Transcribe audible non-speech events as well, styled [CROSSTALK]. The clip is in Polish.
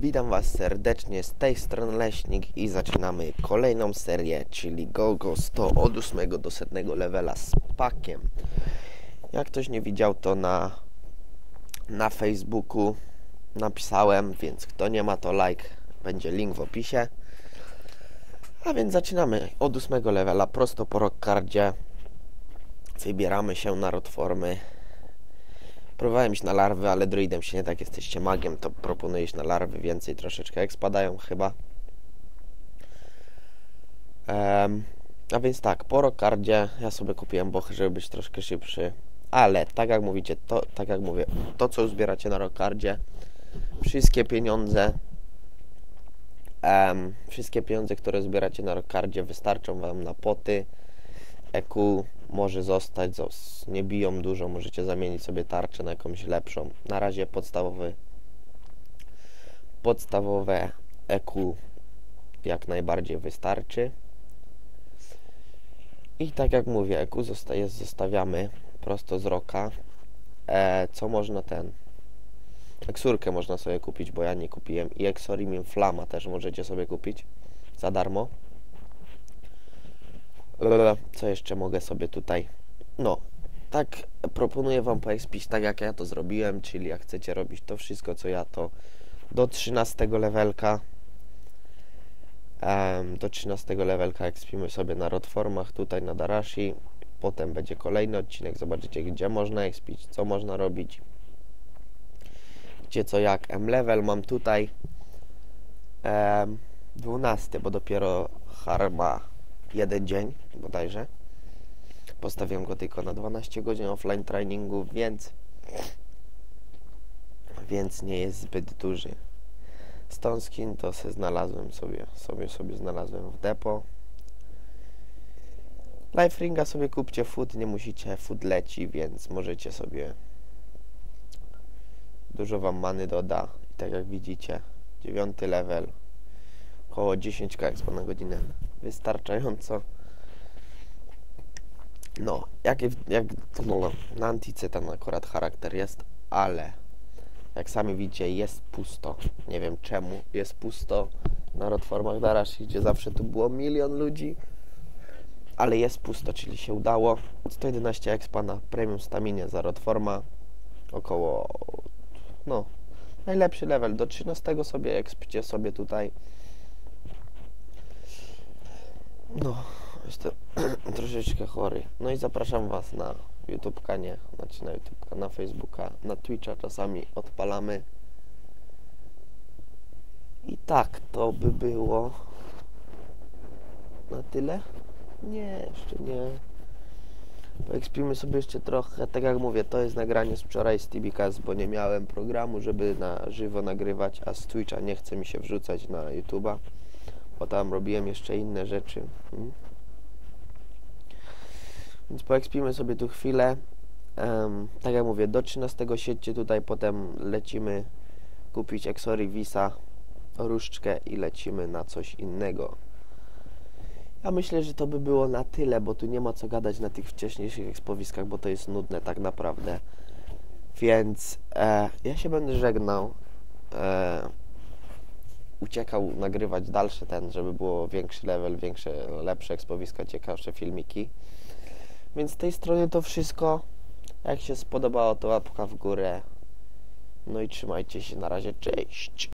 Witam Was serdecznie z tej strony Leśnik i zaczynamy kolejną serię, czyli GoGo 100 od 8 do 100 levela z pakiem. Jak ktoś nie widział, to na, na Facebooku napisałem, więc kto nie ma, to like, będzie link w opisie. A więc zaczynamy od 8 levela, prosto po rockcardzie. Wybieramy się na rotformy. Próbowałem iść na larwy, ale druidem się nie tak jesteście magiem, to proponuję iść na larwy więcej troszeczkę, jak spadają chyba. Um, a więc tak, po rokardzie ja sobie kupiłem bochy, żeby być troszkę szybszy. Ale tak jak mówicie, to tak jak mówię, to co zbieracie na rokardzie, wszystkie pieniądze, um, wszystkie pieniądze, które zbieracie na rokardzie wystarczą wam na poty, EQ może zostać, nie biją dużo, możecie zamienić sobie tarczę na jakąś lepszą. Na razie podstawowy podstawowe EQ jak najbardziej wystarczy. I tak jak mówię, EQ zostaje, zostawiamy prosto z roka. E, co można ten? Eksurkę można sobie kupić, bo ja nie kupiłem. I Exorimin Flama też możecie sobie kupić za darmo. Co jeszcze mogę sobie tutaj? No, tak proponuję Wam poexpić tak jak ja to zrobiłem, czyli jak chcecie robić to wszystko, co ja to do 13 levelka. Um, do 13 levelka ekspimy sobie na rotformach tutaj na Darashi. Potem będzie kolejny odcinek, zobaczycie gdzie można expić, co można robić. Gdzie co jak M-level mam tutaj. Um, 12, bo dopiero harma jeden dzień bodajże. Postawiłem go tylko na 12 godzin offline treningu, więc więc nie jest zbyt duży. Stone skin to se znalazłem sobie, sobie sobie znalazłem w depo. Life ringa sobie kupcie food, nie musicie, food leci, więc możecie sobie dużo wam many doda i tak jak widzicie, dziewiąty level około 10 expo na godzinę. Wystarczająco. No, jak, jak no, na Antice ten akurat charakter jest, ale jak sami widzicie jest pusto, nie wiem czemu jest pusto. Na Rotformach Darashi, gdzie zawsze tu było milion ludzi. Ale jest pusto, czyli się udało. 111 expa na premium staminie za Rotforma około no najlepszy level. Do 13 sobie expcie sobie tutaj no, jestem [CLEARS THROAT] troszeczkę chory. No i zapraszam Was na YouTube nie, znaczy na YouTube, na Facebooka, na Twitcha czasami odpalamy. I tak, to by było na tyle? Nie, jeszcze nie. Poekspimy sobie jeszcze trochę. Tak jak mówię, to jest nagranie z wczoraj z TBKS, bo nie miałem programu, żeby na żywo nagrywać, a z Twitcha nie chce mi się wrzucać na YouTube'a bo tam robiłem jeszcze inne rzeczy. Hmm? Więc poekspimy sobie tu chwilę. Um, tak jak mówię, do 13 siedźcie tutaj, potem lecimy kupić Exory Visa, różdżkę i lecimy na coś innego. Ja myślę, że to by było na tyle, bo tu nie ma co gadać na tych wcześniejszych ekspowiskach, bo to jest nudne tak naprawdę. Więc e, ja się będę żegnał. E, uciekał nagrywać dalsze ten, żeby było większy level, większe, lepsze ekspowiska, ciekawsze filmiki. Więc z tej strony to wszystko. Jak się spodobało, to łapka w górę. No i trzymajcie się na razie. Cześć!